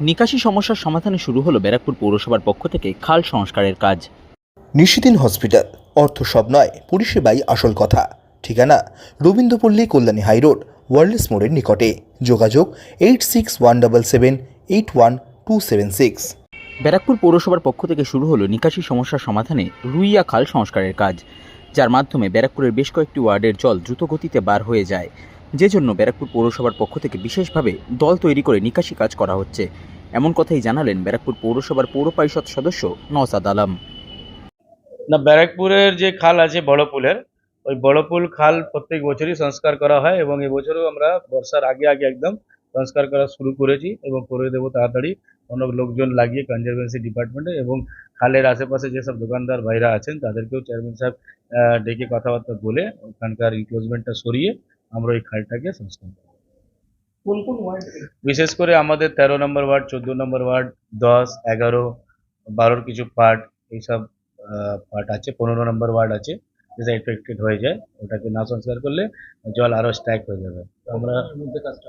নিকাশি সমস্যার সমাধানে শুরু হলো ব্যারাকপুর পৌরসভার পক্ষ থেকে খাল সংস্কারের কাজ। নিশিদিন হসপিটাল অর্থ সব নয় পরিষেবাই আসল কথা। ঠিকানা রবীন্দ্রপল্লী কল্যাণী হাইরোড ওয়ার্ল্ডস মোড়ের নিকটে। যোগাযোগ eight six one double seven eight one two seven six. Barrackpore পৌরসভার পক্ষ থেকে শুরু হলো নিকাশি সমস্যার সমাধানে রুইয়া খাল সংস্কারের কাজ যার মাধ্যমে ব্যারাকপুরের বেশ কয়েকটি ওয়ার্ডের জল দ্রুত গতিতে বার হয়ে যায়। যে জন্য ব্যারাকপুর পৌরসভার পক্ষ থেকে বিশেষভাবে দল তৈরি করে নিকাশি কাজ করা হচ্ছে। এমন কথাই জানালেন ব্যারাকপুর পৌরসভার পৌর পরিষদ সদস্য নওসাদ আলম। না, ব্যারাকপুরের যে খাল আছে বড় পুলের ওই বড় পুল খাল প্রত্যেক বছরই সংস্কার করা হয় এবং এবছরও আমরা বর্ষার আগে আগে একদম সংস্কার করা শুরু করেছি এবং করে দেবো তাড়াতাড়ি। অনেক লোকজন লাগিয়ে কনজারভেন্সি ডিপার্টমেন্টে এবং খালের আশেপাশে যেসব দোকানদার ভাইরা আছেন, তাদেরকেও চেয়ারম্যান সাহেব ডেকে কথাবার্তা বলে ওখানকার ইনক্লোজমেন্টটা সরিয়ে আমরা ওই খালটাকে সংস্কার করব। কোন কোন ওয়ার্ড বিশেষ করে আমাদের তেরো নম্বর ওয়ার্ড চোদ্দ নম্বর ওয়ার্ড দশ এগারো বারোর কিছু পার্ট এইসব পার্ট আছে পনেরো নম্বর ওয়ার্ড আছে যেটা এফেক্টেড হয়ে যায় ওটাকে না সংস্কার করলে জল আরও স্ট্রাইক হয়ে যাবে। আমরা মধ্যে কাজটা